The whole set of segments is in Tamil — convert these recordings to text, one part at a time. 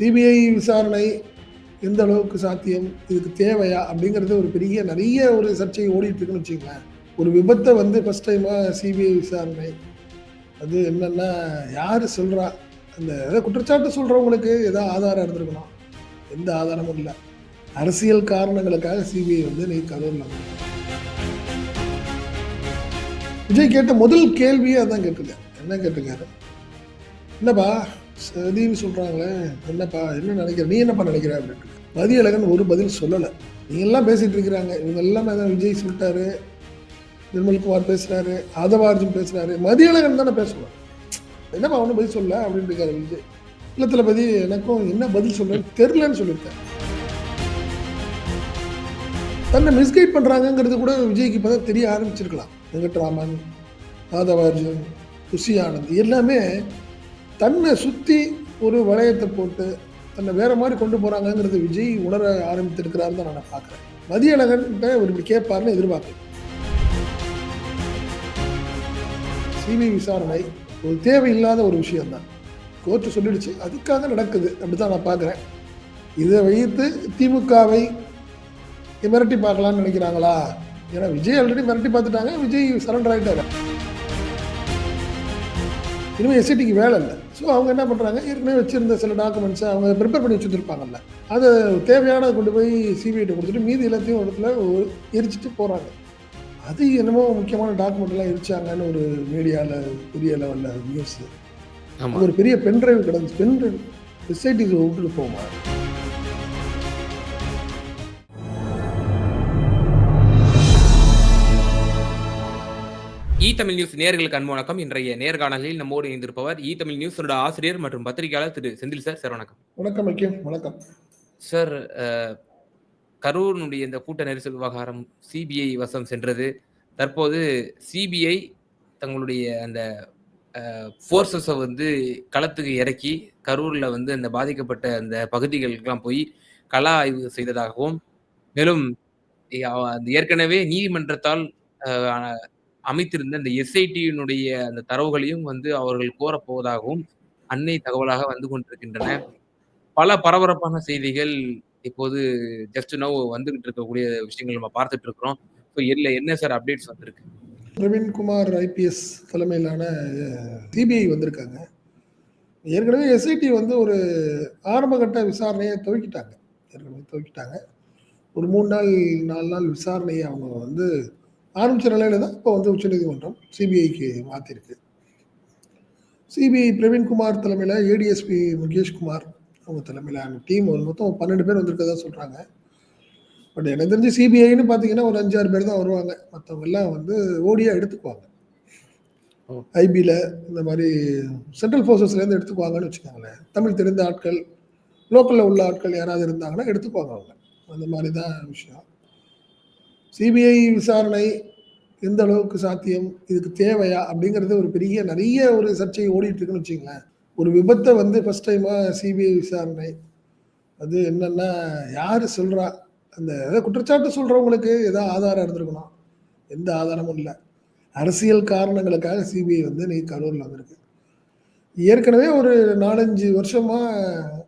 சிபிஐ விசாரணை எந்த அளவுக்கு சாத்தியம் இதுக்கு தேவையா அப்படிங்கிறது ஒரு பெரிய நிறைய ஒரு சர்ச்சை ஓடிட்டு இருக்குன்னு வச்சுங்களேன் ஒரு விபத்தை வந்து ஃபஸ்ட் டைமாக சிபிஐ விசாரணை. அது என்னென்னா யார் சொல்கிறா அந்த ஏதோ குற்றச்சாட்டு சொல்கிறவங்களுக்கு ஏதோ ஆதாரம் இருந்திருக்கணும் எந்த ஆதாரமும் இல்லை. அரசியல் காரணங்களுக்காக சிபிஐ வந்து நீ கரூரில் விஜய் கேட்ட முதல் கேள்வியே அதான் கேட்டிருக்காரு என்ன கேட்டிருக்காரு? என்னப்பா? சதின்னு சொல்கிறாங்களே என்னப்பா என்ன நினைக்கிற? நீ என்னப்பா நினைக்கிற அப்படின்ட்டு மதியழகன் ஒரு பதில் சொல்லலை. நீங்க எல்லாம் பேசிகிட்டு இருக்கிறாங்க. இவங்க எல்லாம் விஜய் சொல்லிட்டாரு. நிர்மல்குமார் பேசுகிறாரு ஆதவார்ஜுன் பேசுகிறாரு மதியழகன் தானே பேசணும். என்னப்பா அவனும் பதில் சொல்லலை அப்படின்னு இருக்காரு விஜய். இல்லை தளபதி எனக்கும் என்ன பதில் சொல்றேன்னு தெரிலன்னு சொல்லியிருக்கேன் தன்னை மிஸ்கைட் பண்றாங்கங்கிறது கூட விஜய்க்கு இப்பதான் தெரிய ஆரம்பிச்சிருக்கலாம். வெங்கட்ராமன் ஆதவார்ஜுன் குஷி ஆனந்த் எல்லாமே தன்னை சுற்றி ஒரு வளையத்தை போட்டு தன்னை வேற மாதிரி கொண்டு போகிறாங்கங்கிறது விஜய் உணர ஆரம்பித்திருக்கிறாரு தான் நான் பார்க்குறேன். மதியழகன் ஒரு இப்படி கேட்பாருன்னு எதிர்பார்க்கல சிபிஐ விசாரணை ஒரு தேவையில்லாத ஒரு விஷயம்தான். கோர்ட்டு சொல்லிடுச்சு அதுக்காக நடக்குது அப்படிதான் நான் பார்க்குறேன். இதை வைத்து திமுகவை மிரட்டி பார்க்கலாம்னு நினைக்கிறாங்களா? ஏன்னா விஜய் ஆல்ரெடி மிரட்டி பார்த்துட்டாங்க விஜய் சரண்டர் ஆகிட்டாரு இனிமேல் எஸ்ஐடிக்கு வேலை இல்லை. ஸோ அவங்க என்ன பண்ணுறாங்க ஏற்கனவே வச்சிருந்த சில டாக்குமெண்ட்ஸை அவங்க ப்ரிப்பேர் பண்ணி வச்சுருப்பாங்கல்ல அதை தேவையானதை கொண்டு போய் சிபிஐட்ட கொடுத்துட்டு மீதி எல்லாத்தையும் ஒரு இடத்துல எரிச்சிட்டு போகிறாங்க அது என்னமோ முக்கியமான டாக்குமெண்ட்லாம் எரிச்சாங்கன்னு ஒரு மீடியாவில் பெரிய லெவலில் நியூஸ் ஒரு பெரிய பென்ட்ரைவ் கிடந்துச்சு பென்ட்ரைவ் எஸ்ஐடிக்கு விட்டுட்டு போமா இ தமிழ் நியூஸ் நேயர்களுக்கு அன்பு இன்றைய நேர்காணலில் நம்மோடு இணைந்திருப்பவர் இ தமிழ் நியூஸோட ஆசிரியர் மற்றும் பத்திரிகையாளர் திரு செந்தில் சார். சார் வணக்கம். வணக்கம் வணக்கம். சார் கரூரினுடைய இந்த கூட்ட நெரிசல் விவகாரம் சிபிஐ வசம் சென்றது. தற்போது சிபிஐ தங்களுடைய அந்த ஃபோர்ஸஸை வந்து களத்துக்கு இறக்கி கரூர்ல வந்து அந்த பாதிக்கப்பட்ட அந்த பகுதிகளுக்கெல்லாம் போய் கள ஆய்வு செய்ததாகவும் மேலும் ஏற்கனவே நீதிமன்றத்தால் அமைத்திருந்த அந்த எஸ்ஐடியினுடைய அந்த தரவுகளையும் வந்து அவர்கள் கோரப்போவதாகவும் அன்னை தகவலாக வந்து கொண்டிருக்கின்றன. பல பரபரப்பான செய்திகள் இப்போது ஜஸ்ட் நவ் வந்துகிட்டு இருக்கக்கூடிய விஷயங்கள் நம்ம பார்த்துட்டு இருக்கிறோம். ஸோ இல்லை என்ன சார் அப்டேட்ஸ் வந்திருக்கு? பிரவீன்குமார் ஐபிஎஸ் தலைமையிலான சிபிஐ வந்திருக்காங்க. ஏற்கனவே எஸ்ஐடி வந்து ஒரு ஆரம்பகட்ட விசாரணையை துவக்கிட்டாங்க. ஏற்கனவே துவக்கிட்டாங்க. ஒரு மூணு நாள் நாலு நாள் விசாரணையை அவங்க வந்து ஆரம்பித்த நிலையில தான் இப்போ வந்து உச்சநீதிமன்றம் சிபிஐக்கு மாற்றிருக்கு சிபிஐ பிரவீன்குமார் தலைமையில் ஏடிஎஸ்பி முகேஷ்குமார் அவங்க தலைமையிலான டீம் மொத்தம் பன்னெண்டு பேர் வந்திருக்கதா சொல்கிறாங்க பட் எனக்கு தெரிஞ்சு சிபிஐன்னு பார்த்தீங்கன்னா ஒரு அஞ்சாறு பேர் தான் வருவாங்க. மற்றவங்க எல்லாம் வந்து ஓடியாக எடுத்துக்குவாங்க. ஐபியில் இந்த மாதிரி சென்ட்ரல் ஃபோர்ஸஸ்லேருந்து எடுத்துக்குவாங்கன்னு வச்சுக்கோங்களேன். தமிழ் தெரிந்த ஆட்கள் லோக்கலில் உள்ள ஆட்கள் யாராவது இருந்தாங்கன்னா எடுத்துக்குவாங்க அவங்க. அந்த மாதிரி தான் விஷயம். சிபிஐ விசாரணை எந்த அளவுக்கு சாத்தியம் இதுக்கு தேவையா அப்படிங்கிறது ஒரு பெரிய நிறைய ஒரு சர்ச்சை ஓடிட்டு இருக்குன்னு வச்சுங்களேன் ஒரு விபத்தை வந்து ஃபர்ஸ்ட் டைமாக சிபிஐ விசாரணை. அது என்னன்னா யார் சொல்றா? அந்த ஏதோ குற்றச்சாட்டு சொல்றவங்களுக்கு ஏதோ ஆதாரம் இருந்திருக்கணும். எந்த ஆதாரமும் இல்லை. அரசியல் காரணங்களுக்காக சிபிஐ வந்து நீ கரூரில் வந்திருக்கு. ஏற்கனவே ஒரு நாலஞ்சு வருஷமா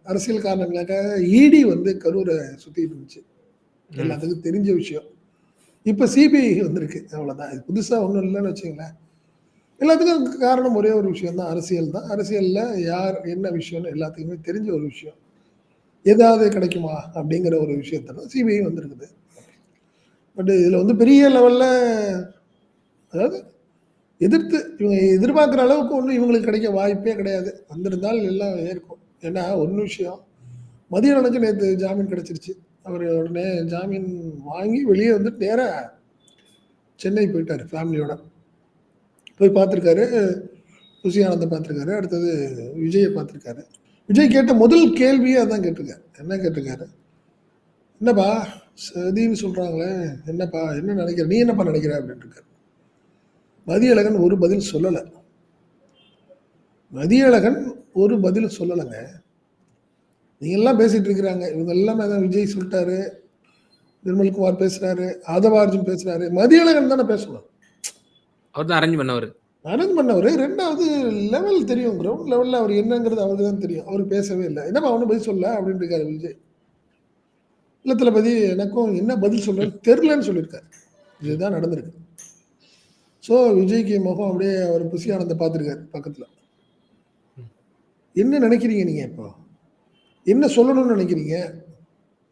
அரசியல் காரணங்களுக்காக இடி வந்து கரூரை சுத்திட்டு இருந்துச்சு. எல்லாத்துக்கும் தெரிஞ்ச விஷயம். இப்போ சிபிஐ வந்திருக்கு. அவ்வளோதான் இது புதுசாக ஒன்றும் இல்லைன்னு வச்சுங்களேன் எல்லாத்துக்கும் காரணம் ஒரே ஒரு விஷயம் தான். அரசியல் தான். அரசியலில் யார் என்ன விஷயம்னு எல்லாத்துக்குமே தெரிஞ்ச ஒரு விஷயம். ஏதாவது கிடைக்குமா அப்படிங்கிற ஒரு விஷயத்துல சிபிஐ வந்திருக்குது. பட் இதில் வந்து பெரிய லெவலில் அதாவது எதிர்த்து இவங்க எதிர்பார்க்குற அளவுக்கு ஒன்றும் இவங்களுக்கு கிடைக்க வாய்ப்பே கிடையாது. வந்திருந்தால் எல்லாம் ஏற்கும் ஏன்னா ஒன்று விஷயம். மதியம் நினச்சி நேற்று ஜாமீன் கிடச்சிருச்சு. அவர் உடனே ஜாமீன் வாங்கி வெளியே வந்துட்டு நேராக சென்னை போயிட்டார் ஃபேமிலியோட. போய் பார்த்துருக்காரு. ருசி ஆனந்தை பார்த்துருக்காரு. அடுத்தது விஜயை பார்த்துருக்காரு. விஜய் கேட்ட முதல் கேள்வியே அதான் கேட்டிருக்காரு. என்ன கேட்டிருக்காரு? என்னப்பா சதின்னு சொல்கிறாங்களே என்னப்பா என்ன நினைக்கிற நீ என்னப்பா நினைக்கிற அப்படின்ட்டு மதியழகன் ஒரு பதில் சொல்லலை. மதியழகன் ஒரு பதில் சொல்லலைங்க. நீங்க எல்லாம் பேசிட்டு இருக்கிறாங்க. இவங்க எல்லாம் அதான் விஜய் சொல்லிட்டாரு. நிர்மல்குமார் பேசுறாரு. ஆதவார்ஜுன் பேசுறாரு. மதியழகன் தானே பேசணும். அவர் தான் அரேஞ்ச் பண்ணவர். அரேஞ்ச் பண்ணவர். ரெண்டாவது லெவல் தெரியும். கிரவுண்ட் லெவலில் அவர் என்னங்கிறது அவருக்கு தான் தெரியும். அவர் பேசவே இல்லை. என்னப்பா அவனு பதில் சொல்ல? அப்படின்னு இருக்காரு விஜய். இல்லை தளபதி எனக்கும் என்ன பதில் சொல்றேன்னு தெரிலன்னு சொல்லியிருக்காரு. இதுதான் நடந்திருக்கு. ஸோ விஜய்க்கு முகம் அப்படியே அவர் புசி ஆனந்த பார்த்துருக்காரு பக்கத்தில். என்ன நினைக்கிறீங்க நீங்கள் இப்போ? என்ன சொல்லணும்னு நினைக்கிறீங்க?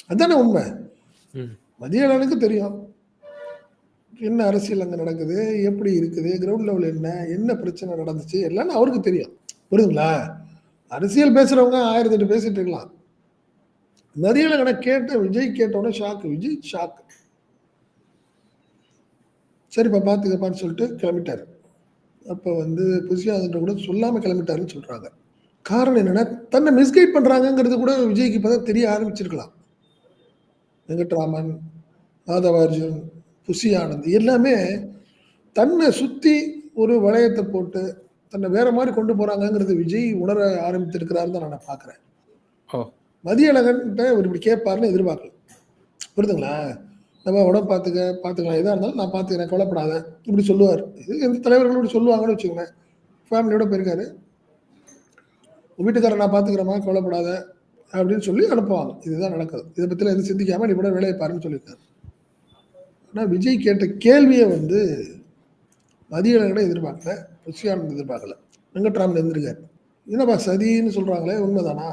அதானே உண்மை. மதியாளனுக்கு தெரியும். என்ன அரசியல் அங்கே நடக்குது? எப்படி இருக்குது? கிரவுண்ட் லெவல் என்ன? என்ன பிரச்சனை நடந்துச்சு? எல்லாம் அவருக்கு தெரியும். புரியுதுங்களா? அரசியல் பேசுறவங்க ஆயிரத்தி எட்டு பேசிட்டு இருக்கலாம். மதியாளனை கேட்ட விஜய் கேட்டோன்னே ஷாக்கு விஜய் ஷாக்கு சரிப்பா பார்த்துக்கப்பான்னு சொல்லிட்டு கிளம்பிட்டாரு. அப்போ வந்து புசியாதுன்ற கூட சொல்லாமல் கிளம்பிட்டாருன்னு சொல்கிறாங்க காரணம் என்னன்னா தன்னை மிஸ்கைட் பண்ணுறாங்கங்கிறது கூட விஜய்க்கு இப்போ தான் தெரிய ஆரம்பிச்சிருக்கலாம். வெங்கட்ராமன் மாதவார்ஜுன் புசி ஆனந்த் எல்லாமே தன்னை சுற்றி ஒரு வளையத்தை போட்டு தன்னை வேற மாதிரி கொண்டு போகிறாங்கங்கிறது விஜய் உணர ஆரம்பித்திருக்கிறாருன்னு தான் நான் பார்க்குறேன் ஓ. மதியழகன்ட்ட இவர் இப்படி கேட்பாருன்னு எதிர்பார்க்கல. புரியுதுங்களா நம்ம உடம்பு பார்த்துக்க பார்த்துக்கலாம் எதாக இருந்தாலும் நான் பார்த்துக்கிறேன் கவலைப்படாத. இப்படி சொல்லுவார். இது எந்த தலைவர்களும் இப்படி சொல்லுவாங்கன்னு வச்சுக்கோங்களேன். ஃபேமிலியோட போயிருக்காரு. உன் வீட்டுக்காரர் நான் பார்த்துக்கிறேம்மா கவலைப்படாத அப்படின்னு சொல்லி அனுப்புவாங்க. இதுதான் நடக்குது. இதை பற்றிலாம் எதுவும் சிந்திக்காமல் நீ கூட வேலையை பாருன்னு சொல்லியிருக்காரு. ஆனால் விஜய் கேட்ட கேள்வியை வந்து மதியழகனை எதிர்பார்க்கல புஷியானந்த் எதிர்பார்க்கல. வெங்கட்ராமன் இருந்திருக்காரு என்னப்பா சதின்னு சொல்கிறாங்களே உண்மைதானா?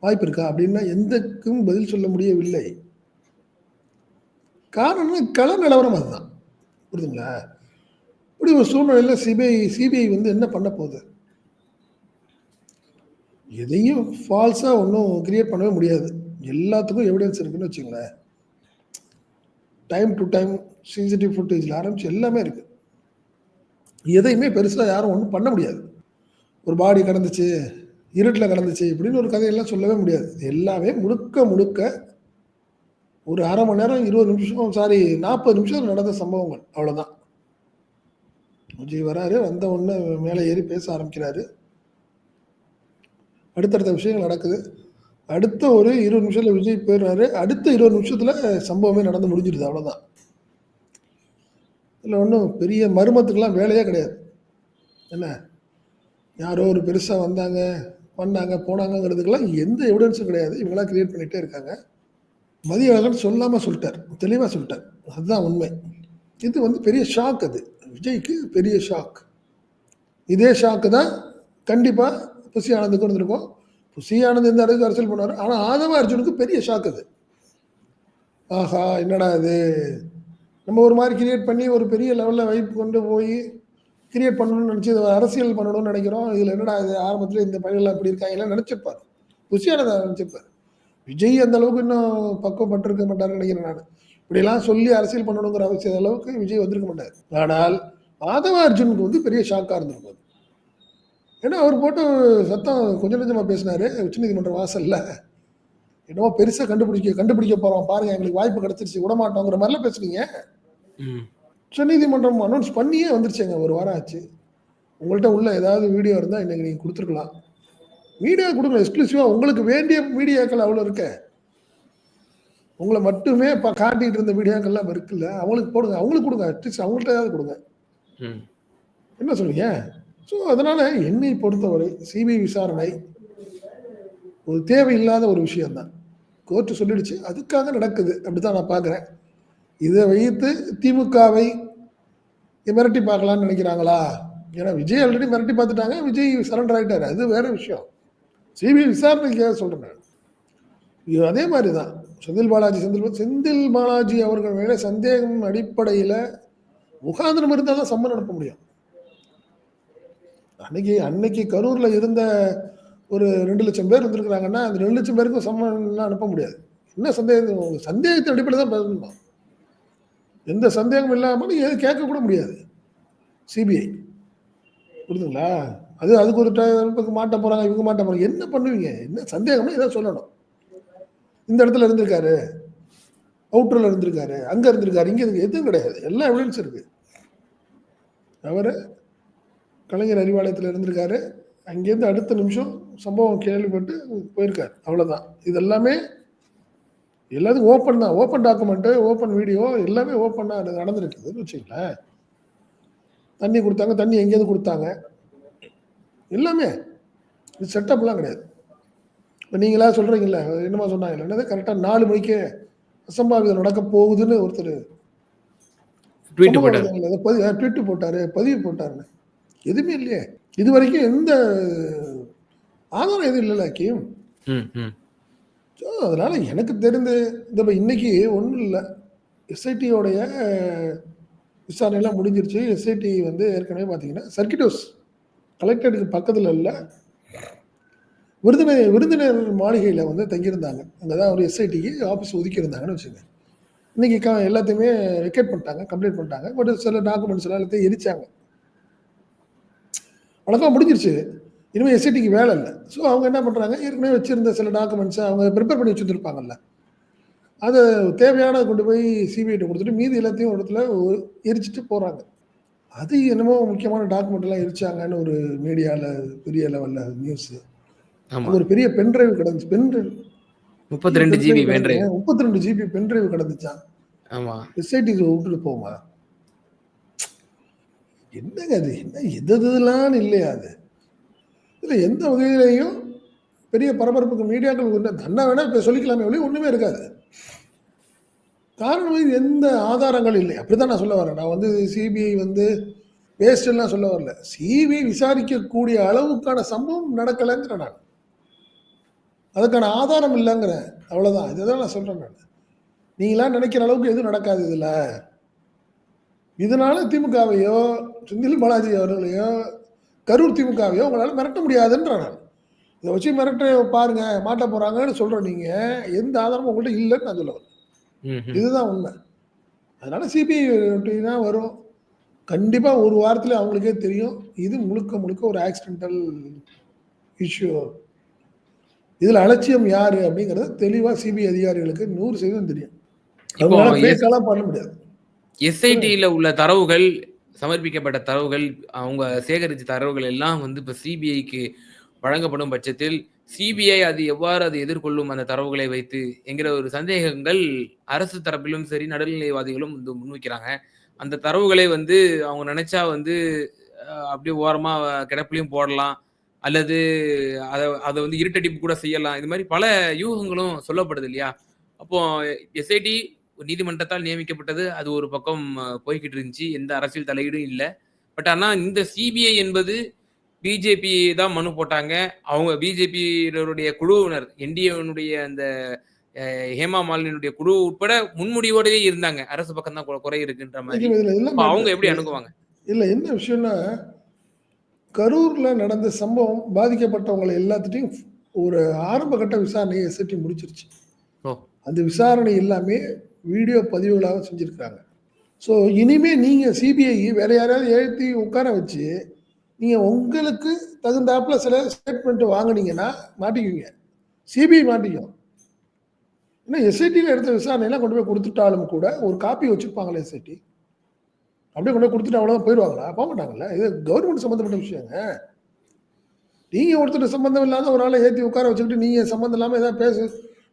வாய்ப்பு இருக்கா? அப்படின்னா எந்தக்கும் பதில் சொல்ல முடியவில்லை. காரணம் கள நிலவரம் அதுதான். புரியுதுங்களா? இப்படி ஒரு சூழ்நிலையில் சிபிஐ சிபிஐ வந்து என்ன பண்ண போகுது? எதையும் ஃபால்ஸாக ஒன்றும் கிரியேட் பண்ணவே முடியாது. எல்லாத்துக்கும் எவிடன்ஸ் இருக்குன்னு வச்சுங்களேன் டைம் டு டைம் சிசிடிவி ஃபுட்டேஜில் ஆரம்பித்து எல்லாமே இருக்குது எதையுமே பெருசாக யாரும் ஒன்றும் பண்ண முடியாது. ஒரு பாடி கடந்துச்சு இருட்டில் கடந்துச்சு இப்படின்னு ஒரு கதையெல்லாம் சொல்லவே முடியாது. எல்லாமே முழுக்க முழுக்க ஒரு அரை மணி நேரம் இருபது நிமிஷம் சாரி நாற்பது நிமிஷம் நடந்த சம்பவங்கள். அவ்வளோதான் விஜய் வராரு வந்த உடனே மேலே ஏறி பேச ஆரம்பிக்கிறாரு. அடுத்தடுத்த விஷயங்கள் நடக்குது. அடுத்த ஒரு இருபது நிமிஷத்தில் விஜய் போயிடுறாரு. அடுத்த இருபது நிமிஷத்தில் சம்பவமே நடந்து முடிஞ்சிடுது அவ்வளோதான் இதில் ஒன்றும் பெரிய மர்மத்துக்கெல்லாம் வேலையே கிடையாது. என்ன? யாரோ ஒரு பெருசாக வந்தாங்க பண்ணாங்க போனாங்கங்கிறதுக்கெல்லாம் எந்த எவிடன்ஸும் கிடையாது. இவங்களாம் க்ரியேட் பண்ணிகிட்டே இருக்காங்க. மதியழகன் சொல்லாமல் சொல்லிட்டார். தெளிவாக சொல்லிட்டார். அதுதான் உண்மை. இது வந்து பெரிய ஷாக் அது. விஜய்க்கு பெரிய ஷாக் இதே ஷாக்கு தான் கண்டிப்பாக புசி ஆனந்துக்கு இருந்திருக்கும் புசி ஆனந்த் எந்த அளவுக்கு அரசியல் பண்ணார். ஆனால் ஆதவ அர்ஜுனுக்கு பெரிய ஷாக் அது. ஆஹா என்னடா இது? நம்ம ஒரு மாதிரி கிரியேட் பண்ணி ஒரு பெரிய லெவலில் வைப் கொண்டு போய் கிரியேட் பண்ணணும்னு நினச்சி இதை அரசியல் பண்ணணும்னு நினைக்கிறோம். இதில் என்னடா இது? ஆரம்பத்தில் இந்த பணிகள்லாம் இப்படி இருக்காங்கலாம் நினச்சிருப்பார். புசியானதை நினச்சிருப்பார். விஜய் அந்த அளவுக்கு இன்னும் பக்குவப்பட்டிருக்க மாட்டார்னு நினைக்கிறேன் நான். இப்படிலாம் சொல்லி அரசியல் பண்ணணுங்கிற அவசியம் அளவுக்கு விஜய் வந்திருக்க மாட்டார். ஆனால் மாதவ அர்ஜுனுக்கு வந்து பெரிய ஷாக்காக இருந்திருக்கும் அது. ஏன்னா அவர் போட்டு சத்தம் கொஞ்சம் கொஞ்சமாக பேசினாரு உச்சநீதிமன்ற வாசல்ல. என்னமோ பெருசாக கண்டுபிடிக்க கண்டுபிடிக்க போகிறோம் பாருங்க எங்களுக்கு வாய்ப்பு கிடைச்சிருச்சு விடமாட்டோங்கிற மாதிரிலாம் பேசுனீங்க. உச்சநீதிமன்றம் அனௌன்ஸ் பண்ணியே வந்துருச்சுங்க ஒரு வாரம் ஆச்சு. உங்கள்கிட்ட உள்ள ஏதாவது வீடியோ இருந்தால் இன்னைக்கு நீங்கள் கொடுத்துருக்கலாம். மீடியா கொடுங்க எக்ஸ்க்ளூசிவாக உங்களுக்கு வேண்டிய மீடியாக்கள் அவ்வளோ இருக்க. உங்களை மட்டுமே இப்போ காட்டிகிட்டு இருந்த மீடியாக்கள்லாம் இருக்குல்ல அவங்களுக்கு போடுங்க அவங்களுக்கு கொடுங்க அட்லீஸ்ட் அவங்கள்ட்ட கொடுங்க. ம். என்ன சொல்லுவீங்க ஸோ அதனால என்னை பொறுத்தவரை சிபிஐ விசாரணை ஒரு தேவையில்லாத ஒரு விஷயம்தான். கோர்ட்டு சொல்லிடுச்சு அதுக்காக நடக்குது அப்படிதான் நான் பார்க்குறேன். இதை வைத்து திமுகவை மிரட்டி பார்க்கலாம்னு நினைக்கிறாங்களா? ஏன்னா விஜய் ஆல்ரெடி மிரட்டி பார்த்துட்டாங்க விஜய் சரண்டர் ஆகிட்டார் அது வேற விஷயம். சிபிஐ விசாரணைக்காக சொல்கிறேன் நான். இது அதே மாதிரி தான் செந்தில் பாலாஜி செந்தில் செந்தில் பாலாஜி அவர்கள் மேலே சந்தேகம் அடிப்படையில் முகாந்திரம் இருந்தால் தான் சம்மன் அனுப்ப முடியும். அன்னைக்கு அன்னைக்கு கரூரில் இருந்த ஒரு ரெண்டு லட்சம் பேர் இருந்திருக்கிறாங்கன்னா அந்த ரெண்டு லட்சம் பேருக்கும் சம்மன்லாம் அனுப்ப முடியாது. என்ன சந்தேகம்? சந்தேகத்தின் அடிப்படையில் தான் பேசணும்? எந்த சந்தேகமும் இல்லாமல் நீங்கள் எதுவும் கேட்க கூட முடியாது. சிபிஐ. புரியுதுங்களா? அது அதுக்கு ஒரு டைமுக்கு மாட்ட போகிறாங்க இவங்க மாட்ட போகிறாங்க என்ன பண்ணுவீங்க? என்ன சந்தேகம்னா இதை சொல்லணும். இந்த இடத்துல இருந்திருக்காரு. அவுட்டரில் இருந்திருக்காரு. அங்கே இருந்திருக்காரு. இங்கே இருக்கு. எதுவும் கிடையாது. எல்லா எவிடன்ஸ் இருக்குது அவர் கலைஞர் அறிவாலயத்தில் இருந்திருக்காரு. அங்கேருந்து அடுத்த நிமிஷம் சம்பவம் கேள்விப்பட்டு போயிருக்காரு. அவ்வளோதான் இது எல்லாமே எல்லாத்துக்கும் ஓப்பன் தான். ஓப்பன் டாக்குமெண்ட்டு ஓப்பன் வீடியோ எல்லாமே ஓப்பனாக நடந்திருக்குதுன்னு வச்சுங்களேன் தண்ணி கொடுத்தாங்க தண்ணி எங்கேயிருந்து கொடுத்தாங்க. எல்லாமே. இது செட்டப்லாம் கிடையாது. இப்போ நீங்களா சொல்கிறீங்கள என்னமா சொன்னாங்க என்னது? கரெக்டாக நாலு மணிக்கு அசம்பாவிதம் நடக்க போகுதுன்னு ஒருத்தர் ட்வீட் சமூக போட்டார். பதிவு ட்வீட் போட்டாரு பதிவு போட்டாருன்னு. எதுவுமே இல்லையே. இது வரைக்கும் எந்த ஆதாரம் எதுவும் இல்லைல்ல கீம் ம் ம். ஸோ அதனால எனக்கு தெரிந்து இந்த இப்ப இன்னைக்கு ஒன்றும் இல்லை. எஸ்ஐடியோடைய விசாரணையெல்லாம் முடிஞ்சிருச்சு. எஸ்ஐடி வந்து ஏற்கனவே பார்த்தீங்கன்னா சர்க்கிட் ஹவுஸ் கலெக்டருக்கு பக்கத்தில் இல்லை. விருந்தினர் விருந்தினர் மாளிகையில் வந்து தங்கியிருந்தாங்க. அங்கே தான் ஒரு எஸ்ஐடிக்கு ஆஃபீஸ் ஒதுக்கியிருந்தாங்கன்னு வச்சுங்க இன்னைக்கு க எல்லாத்தையுமே வெக்கேட் பண்ணிட்டாங்க கம்ப்ளீட் பண்ணிட்டாங்க. பட் சில டாக்குமெண்ட்ஸ் எல்லாம் எல்லாத்தையும் எரிச்சாங்க. வழக்கம் முடிஞ்சிருச்சு. இனிமேல் எஸ்ஐடிக்கு வேலை இல்லை. ஸோ அவங்க என்ன பண்ணுறாங்க ஏற்கனவே வச்சுருந்த சில டாக்குமெண்ட்ஸை அவங்க ப்ரிப்பேர் பண்ணி வச்சுருந்துருப்பாங்கல்ல. அதை தேவையானதை கொண்டு போய் சிபிஐட்ட கொடுத்துட்டு மீதி எல்லாத்தையும் ஒரு இடத்துல எரிச்சிட்டு போகிறாங்க அது என்னமோ முக்கியமான டாக்குமெண்ட் எல்லாம் எரிச்சாங்கன்னு ஒரு மீடியாவில் பெரிய லெவலில் நியூஸ் ஒரு பெரிய பென்ட்ரைவ் கிடந்துச்சு பென்ட்ரைவ் முப்பத்தி ரெண்டு ஜிபி வேண்டே முப்பத்தி ரெண்டு ஜிபி பென்ட்ரைவ் கிடந்துச்சான் ஆமா. எஸ்ஐடி விட்டுட்டு போமா? என்னங்க அது? என்ன எது எதுலாம் இல்லையா அது? இதில் எந்த வகையிலையும் பெரிய பரபரப்புக்கு மீடியாக்கள் ஒன்று தன்னை வேணால் இப்போ சொல்லிக்கலாமே ஒளி ஒன்றுமே இருக்காது. காரணம் இது எந்த ஆதாரங்கள் இல்லை? அப்படிதான் நான் சொல்ல வரேன். நான் வந்து சிபிஐ வந்து வேஸ்ட்லாம் சொல்ல வரல. சிபிஐ விசாரிக்கக்கூடிய அளவுக்கான சம்பவம் நடக்கலைங்கிறேன் நான். அதுக்கான ஆதாரம் இல்லைங்கிறேன். அவ்வளோதான் இதுதான் நான் சொல்கிறேன் நான். நீங்களாம் நினைக்கிற அளவுக்கு எதுவும் நடக்காது இதில். இதனால திமுகவையோ செந்தில் பாலாஜி அவர்களையோ கரூர் திமுகவையோ உங்களால் மிரட்ட முடியாதுன்ற நான் இதை வச்சு மிரட்ட பாருங்க மாட்ட போறாங்கன்னு சொல்ற நீங்க எந்த ஆதாரமும் உங்கள்கிட்ட இல்லைன்னு நான் சொல்ல வரேன். இதுதான் உண்மை. அதனால சிபிஐ வரும். கண்டிப்பா ஒரு வாரத்துல அவங்களுக்கே தெரியும். இது முழுக்க முழுக்க ஒரு ஆக்சிடென்டல் இஷ்யூ இதுல அலட்சியம் யாரு அப்படிங்கறது தெளிவா சிபிஐ அதிகாரிகளுக்கு நூறு சதவீதம் தெரியும். அவங்களால பேசலாம் பண்ண முடியாது. எஸ்ஐடியில் உள்ள தரவுகள் சமர்ப்பிக்கப்பட்ட தரவுகள் அவங்க சேகரித்த தரவுகள் எல்லாம் வந்து இப்போ சிபிஐக்கு வழங்கப்படும் பட்சத்தில் சிபிஐ அது எவ்வாறு அது எதிர்கொள்ளும் அந்த தரவுகளை வைத்து என்கிற ஒரு சந்தேகங்கள் அரசு தரப்பிலும் சரி நடுநிலைவாதிகளும் வந்து முன்வைக்கிறாங்க. அந்த தரவுகளை வந்து அவங்க நினைச்சா வந்து அப்படியே ஓரமாக கிடப்பிலையும் போடலாம். அல்லது அதை அதை வந்து இருட்டடிப்பு கூட செய்யலாம். இது மாதிரி பல யூகங்களும் சொல்லப்படுது இல்லையா? அப்போ எஸ்ஐடி நீதிமன்றத்தால் நியமிக்கப்பட்டது. அது ஒரு பக்கம் போய்கிட்டு இருந்துச்சு எந்த அரசியல் தலையீடும் இல்லை. பட் ஆனா இந்த சிபிஐ என்பது பிஜேபி தான் மனு போட்டாங்க. அவங்க பிஜேபியினருடைய குழுவினர் என்டிஏனுடைய அந்த ஹேமா மாலினியுடைய குழு உட்பட முன்முடிவோடவே இருந்தாங்க. அரசு பக்கம் தான் குறை இருக்குன்ற மாதிரி. அவங்க எப்படி அணுகுவாங்க? இல்ல என்ன விஷயம்னா கரூர்ல நடந்த சம்பவம் பாதிக்கப்பட்டவங்களை எல்லாத்துட்டையும் ஒரு ஆரம்ப கட்ட விசாரணையை எஸ்ஐடி முடிச்சிருச்சு. ஓ. அந்த விசாரணை எல்லாமே வீடியோ பதிவுகளாக செஞ்சிருக்காங்க ஸோ இனிமேல் நீங்கள் சிபிஐ வேற யாரையாவது எழுத்தி உட்கார வச்சு நீங்கள் உங்களுக்கு தகுந்தாப்பில் சில ஸ்டேட்மெண்ட் வாங்கினீங்கன்னா மாட்டிக்குவீங்க. சிபிஐ மாட்டிக்கும். ஏன்னா எஸ்ஐடியில் எடுத்த விசாரணையெல்லாம் கொண்டு போய் கொடுத்துட்டாலும் கூட ஒரு காப்பி வச்சுருப்பாங்களே எஸ்ஐடி அப்படியே கொண்டு போய் கொடுத்துட்டு அவ்வளோதான் போயிடுவாங்களா? போக மாட்டாங்கல்ல? இது கவர்மெண்ட் சம்மந்தப்பட்ட விஷயங்க. நீங்கள் ஒருத்தர் சம்மந்தம் இல்லாத ஒரு ஆளை ஏற்றி உட்கார வச்சுக்கிட்டு நீங்கள் சம்மந்தம் இல்லாமல் ஏதாவது பேசு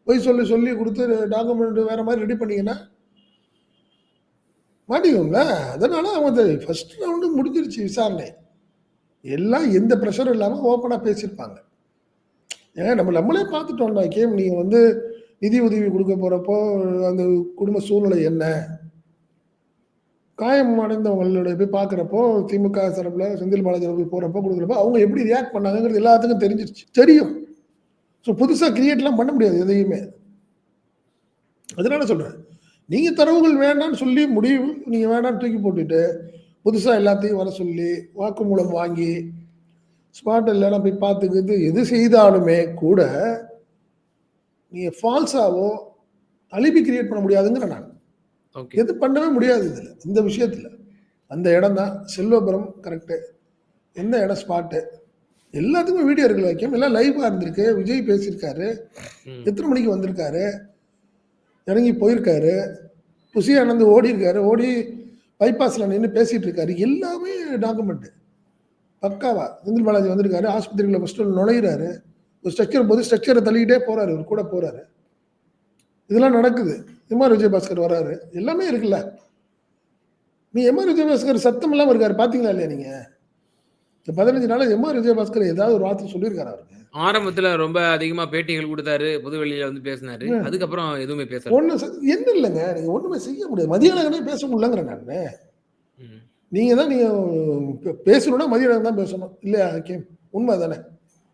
போய் சொல்லி சொல்லி கொடுத்து டாக்குமெண்ட் வேற மாதிரி ரெடி பண்ணீங்கன்னா மாட்டிக்கும்ல அதனால அவங்க ஃபர்ஸ்ட் ரவுண்டு முடிஞ்சிருச்சு விசாரணை. எல்லாம் எந்த ப்ரெஷரும் இல்லாமல் ஓப்பனாக பேசியிருப்பாங்க. ஏன் நம்ம நம்மளே பார்த்துட்டோம்ல கேம். நீங்கள் வந்து நிதி உதவி கொடுக்க போகிறப்போ அந்த குடும்ப சூழ்நிலை என்ன? காயம் அடைந்தவங்களுடைய போய் பார்க்குறப்போ திமுக தரப்பில் செந்தில் பாலாஜி அவர்கள் போகிறப்போ கொடுக்குறப்போ அவங்க எப்படி ரியாக்ட் பண்ணாங்கங்கிறது எல்லாத்துக்கும் தெரிஞ்சிருச்சு. தெரியும். ஸோ புதுசாக கிரியேட்லாம் பண்ண முடியாது எதையுமே. அதனால சொல்கிறேன் நீங்கள் தரவுகள் வேண்டாம்னு சொல்லி முடிவு நீங்கள் வேண்டாம்னு தூக்கி போட்டுட்டு புதுசாக எல்லாத்தையும் வர சொல்லி வாக்குமூலம் வாங்கி ஸ்பாட் இல்லைன்னா போய் பார்த்துக்கிட்டு எது செய்தாலுமே கூட நீங்கள் ஃபால்ஸாவோ அலிபி கிரியேட் பண்ண முடியாதுங்கிற நான். ஓகே எது பண்ணவே முடியாது இதில் இந்த விஷயத்தில். அந்த இடம் தான் செல்வபுரம் கரெக்டு எந்த இடம் ஸ்பாட்டு எல்லாத்துக்குமே வீடியோ இருக்குல்ல வைக்கும் எல்லாம் லைவாக இருந்திருக்கு. விஜய் பேசியிருக்காரு. எத்தனை மணிக்கு வந்திருக்காரு? இறங்கி போயிருக்காரு. புசி ஆனந்த் ஓடி இருக்காரு. ஓடி பைபாஸில் நின்று பேசிட்டு இருக்காரு. எல்லாமே டாக்குமெண்ட் பக்காவா. செந்தில் பாலாஜி வந்திருக்காரு. ஆஸ்பத்திரியில் ஃபஸ்ட்டு நுழையிறாரு. ஒரு ஸ்ட்ரக்சர் போது ஸ்ட்ரக்சரை தள்ளிக்கிட்டே போறாரு. ஒரு கூட போறாரு. இதெல்லாம் நடக்குது. இமார் விஜயபாஸ்கர் வராரு. எல்லாமே இருக்குல்ல. நீ எம்ஆர் விஜயபாஸ்கர் சத்தம் இல்லாம இருக்காரு. பாத்தீங்களா இல்லையா நீங்க? இந்த பதினஞ்சு நாள் எம்ஆர் விஜயபாஸ்கர் ஏதாவது ஒரு வார்த்தை சொல்லியிருக்காரு அவருக்கு? ஆரம்பத்துல ரொம்ப அதிகமா பேட்டிகள் கொடுத்தாரு புதுவெளியில வந்து பேசினாரு. அதுக்கப்புறம் எதுவுமே பேசல. ஒண்ணு என்ன இல்லைங்க நீங்க ஒண்ணுமே செய்ய முடியாது. மதியானே பேச முடியலங்கிறேன் நான். நீங்க தான் நீங்க பேசணும்னா மதியானம் தான் பேசணும். இல்லையா கேம் உண்மை தானே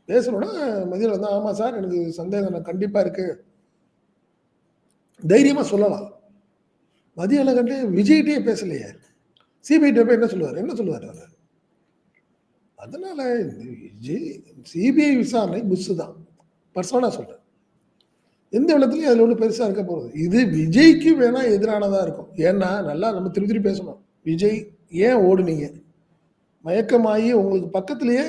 பேசணும்னா மதியானம் தான். ஆமா சார் எனக்கு சந்தேகம் கண்டிப்பா இருக்கு. தைரியமா சொல்லலாம். மதியானம் கண்டு விஜய்கிட்டே பேசலையே. சிபிஐ போய் என்ன சொல்லுவார்? என்ன சொல்லுவார் அவர்? அதனால இந்த விஜய் சிபிஐ விசாரணை புஷ் தான். பர்சனலாக சொல்கிறேன் எந்த விதத்துலையும் அதில் ஒன்றும் பெருசாக இருக்க போகிறது இது விஜய்க்கு வேணால் எதிரானதாக இருக்கும். ஏன்னா நல்லா நம்ம திருப்பி திருப்பி பேசணும். விஜய் ஏன் ஓடுனீங்க? மயக்கமாகி உங்களுக்கு பக்கத்துலேயே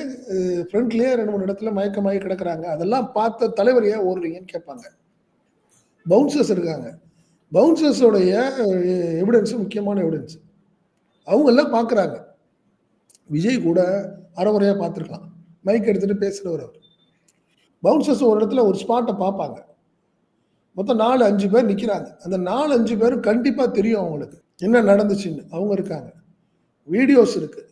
ஃப்ரண்ட்லேயே ரெண்டு மூணு இடத்துல மயக்கமாகி கிடக்குறாங்க. அதெல்லாம் பார்த்த தலைவர் ஏன் ஓடுறீங்கன்னு கேட்பாங்க. பவுன்சர்ஸ் இருக்காங்க. பவுன்சர்ஸோடைய எவிடன்ஸ் முக்கியமான எவிடன்ஸ் அவங்கெல்லாம் பார்க்குறாங்க. விஜய் கூட அறகுறையாக பார்த்துருக்கலாம். மைக் எடுத்துகிட்டு பேசுகிறவர் அவர். பவுன்சர்ஸ் ஒரு இடத்துல ஒரு ஸ்பாட்டை பார்ப்பாங்க. மொத்தம் நாலு அஞ்சு பேர் நிற்கிறாங்க அந்த நாலு அஞ்சு பேரும் கண்டிப்பாக தெரியும் அவங்களுக்கு. என்ன நடந்துச்சுன்னு. அவங்க இருக்காங்க. வீடியோஸ் இருக்குது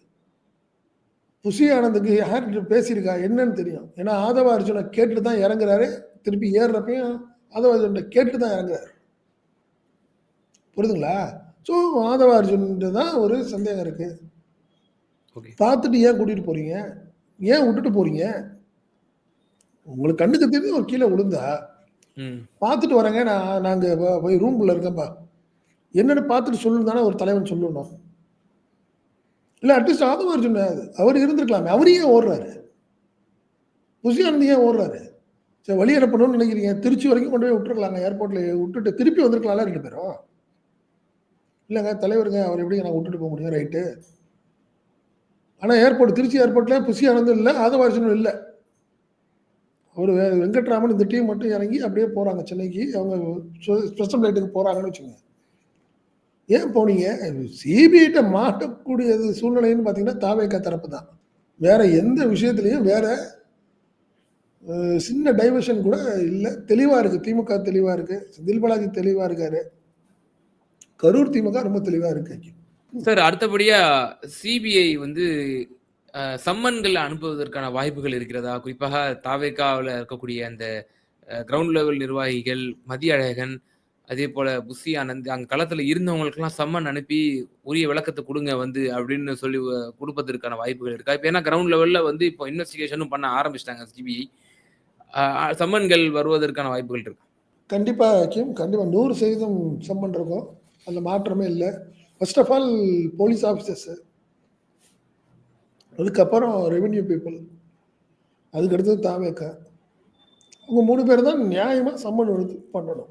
புசி ஆனந்துக்கு யார்கிட்ட பேசியிருக்கா? என்னன்னு தெரியும். ஏன்னா ஆதவ அர்ஜுனை கேட்டு தான் இறங்குறாரு. திருப்பி ஏறுறப்பையும் ஆதவ அர்ஜுனை கேட்டு தான் இறங்குறாரு. புரியுதுங்களா? ஸோ ஆதவ அர்ஜுன் தான் ஒரு சந்தேகம் இருக்குது பார்த்துட்டு ஏன் கூட்டிட்டு போறீங்க? ஏன் விட்டுட்டு போறீங்க? உங்களுக்கு கண்ணுக்கு தெரிஞ்சு ஒரு கீழே விழுந்தா பார்த்துட்டு வரேங்க. நான் நாங்கள் போய் ரூம்குள்ளே இருக்கேன்ப்பா. என்னன்னு பார்த்துட்டு சொல்லணும் தானே ஒரு தலைவன் சொல்லணும். இல்லை அட்லீஸ்ட் ஆதவ அர்ஜுன் அவர் இருந்திருக்கலாமே. அவர் ஏன் ஓடுறாரு? புசியானந்த் ஏன் ஓடுறாரு? சரி வழி அனுப்பணும்னு நினைக்கிறீங்க. திருச்சி வரைக்கும் கொண்டு போய் விட்டுருக்கலாங்க. ஏர்போர்ட்டில் விட்டுட்டு திருப்பி வந்திருக்கலாம்ல ரெண்டு பேரும். இல்லைங்க தலைவருங்க அவர் எப்படி நான் விட்டுட்டு போக முடியும்? ரைட்டு ஆனால் ஏர்போர்ட் திருச்சி ஏர்போர்ட்லேயே புசி ஆனந்தும் இல்லை அது அர்ஜுனும் இல்லை. அவர் வெங்கட்ராமன் இந்த டீம் மட்டும் இறங்கி அப்படியே போகிறாங்க சென்னைக்கு அவங்க ஸ்பெஷல் ஃப்ளைட்டுக்கு போகிறாங்கன்னு வச்சுக்கோங்க. ஏன் போனீங்க? சிபிஐட்ட மாட்டக்கூடியது சூழ்நிலைன்னு பார்த்தீங்கன்னா தாவேக்கா தரப்பு தான். வேற எந்த விஷயத்துலையும் வேற சின்ன டைவர்ஷன் கூட இல்லை. தெளிவாக இருக்குது திமுக தெளிவாக இருக்குது செந்தில் பாலாஜி தெளிவாக இருக்காரு. கரூர் திமுக ரொம்ப தெளிவாக இருக்கு. சார் அடுத்தபடியா சிபிஐ வந்து சம்மன்கள் அனுப்புவதற்கான வாய்ப்புகள் இருக்கிறதா? குறிப்பாக தாவேக்காவில் இருக்கக்கூடிய அந்த கிரவுண்ட் லெவல் நிர்வாகிகள் மதிய அழகன் அதே போல புஷி ஆனந்த் அங்க களத்துல இருந்தவங்களுக்கெல்லாம் சம்மன் அனுப்பி உரிய விளக்கத்தை கொடுங்க வந்து அப்படின்னு சொல்லி கொடுப்பதற்கான வாய்ப்புகள் இருக்கா? இப்போ ஏன்னா கிரவுண்ட் லெவல்ல வந்து இப்போ இன்வெஸ்டிகேஷனும் பண்ண ஆரம்பிச்சிட்டாங்க சிபிஐ. சம்மன்கள் வருவதற்கான வாய்ப்புகள் இருக்கு? கண்டிப்பாக ஹக்கீம் கண்டிப்பாக நூறு சதவீதம் சம்மன் இருக்கும். அதில் மாற்றமே இல்லை. First of all police officers அதுக்கப்புறம் ரெவென்யூ பீப்புள் அதுக்கடுத்தது தாவேக்கா. அவங்க மூணு பேர் தான் நியாயமாக சம்மன் வந்து பண்ணணும்.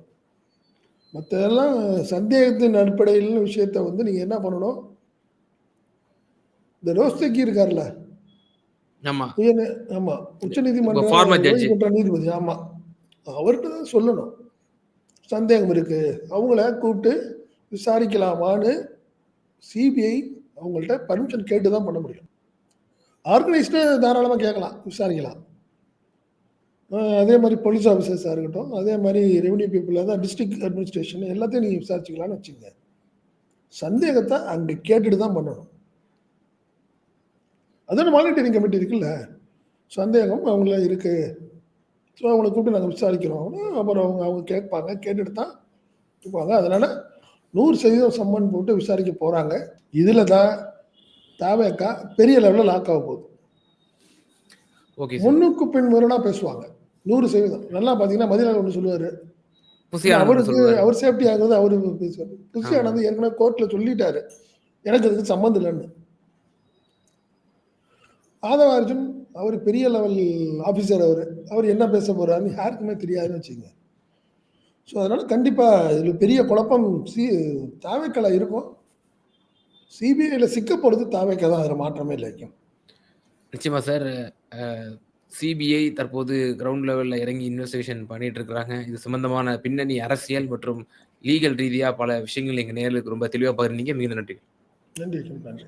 மற்றதெல்லாம் சந்தேகத்தின் அடிப்படையில் விஷயத்தை வந்து நீங்கள் என்ன பண்ணணும்? இந்த ரோஸ்தக்கி இருக்கார்ல? ஆமா. உயர் ஆமா. உச்ச. நீதிமன்ற நீதிபதி ஆமா. அவர்கிட்ட தான் சொல்லணும். சந்தேகம் இருக்கு. அவங்கள கூப்பிட்டு விசாரிக்கலாமான்னு சிபிஐ அவங்கள்ட்ட பர்மிஷன் கேட்டு தான் பண்ண முடியும். ஆர்கனைஸ்டு தாராளமாக கேட்கலாம் விசாரிக்கலாம். அதே மாதிரி போலீஸ் ஆஃபீஸர்ஸாக இருக்கட்டும் அதே மாதிரி ரெவன்யூ பீப்புள் அதான் டிஸ்ட்ரிக்ட் அட்மினிஸ்ட்ரேஷன் எல்லாத்தையும் நீங்கள் விசாரிச்சுக்கலாம்னு வச்சுங்க சந்தேகத்தை அங்கே கேட்டுட்டு தான் பண்ணணும் அதோட மானிட்டரிங் கமிட்டி இருக்குல்ல சந்தேகம் அவங்கள இருக்கு. ஸோ அவங்கள கூப்பிட்டு நாங்கள் விசாரிக்கிறோம். அப்புறம் அவங்க அவங்க கேட்பாங்க கேட்டுட்டு தான் இருப்பாங்க. அதனால் நூறு சதவீதம் சம்மன் போட்டு விசாரிக்க போகிறாங்க இதில் தான் தாவேக்கா பெரிய லெவலில் லாக் ஆக போகுது. ஓகே முன்னுக்கு பின் முரணா பேசுவாங்க. நூறு சதவீதம். நல்லா பார்த்தீங்கன்னா மதியம் ஒன்று சொல்லுவார். அவருக்கு அவர் சேஃப்டி ஆகுது அவரு பேசுவார். ஆமா. ஆனந்த் ஏற்கனவே கோர்ட்டில் சொல்லிட்டாரு. எனக்கு அதுக்கு சம்மந்தம் இல்லைன்னு. ஆதவ அர்ஜுன் அவர் பெரிய லெவல் ஆஃபீஸர் அவர். அவர் என்ன பேச போறாருன்னு யாருக்குமே தெரியாதுன்னு வச்சுங்க ஸோ அதனால கண்டிப்பாக இதில் பெரிய குழப்பம் சி தாவைக்கலை இருக்கும். சிபிஐல சிக்க போகிறது தாவைக்கா தான் அதில் மாற்றமே இல்லை வைக்கும் நிச்சயமா சார். சிபிஐ தற்போது கிரவுண்ட் லெவல்ல இறங்கி இன்வெஸ்டிகேஷன் பண்ணிட்டு இருக்கிறாங்க. இது சம்பந்தமான பின்னணி அரசியல் மற்றும் லீகல் ரீதியா பல விஷயங்கள் எங்க நேர்களுக்கு ரொம்ப தெளிவா பகிர்ந்தீங்க. மிகுந்த நன்றி நன்றி நன்றி.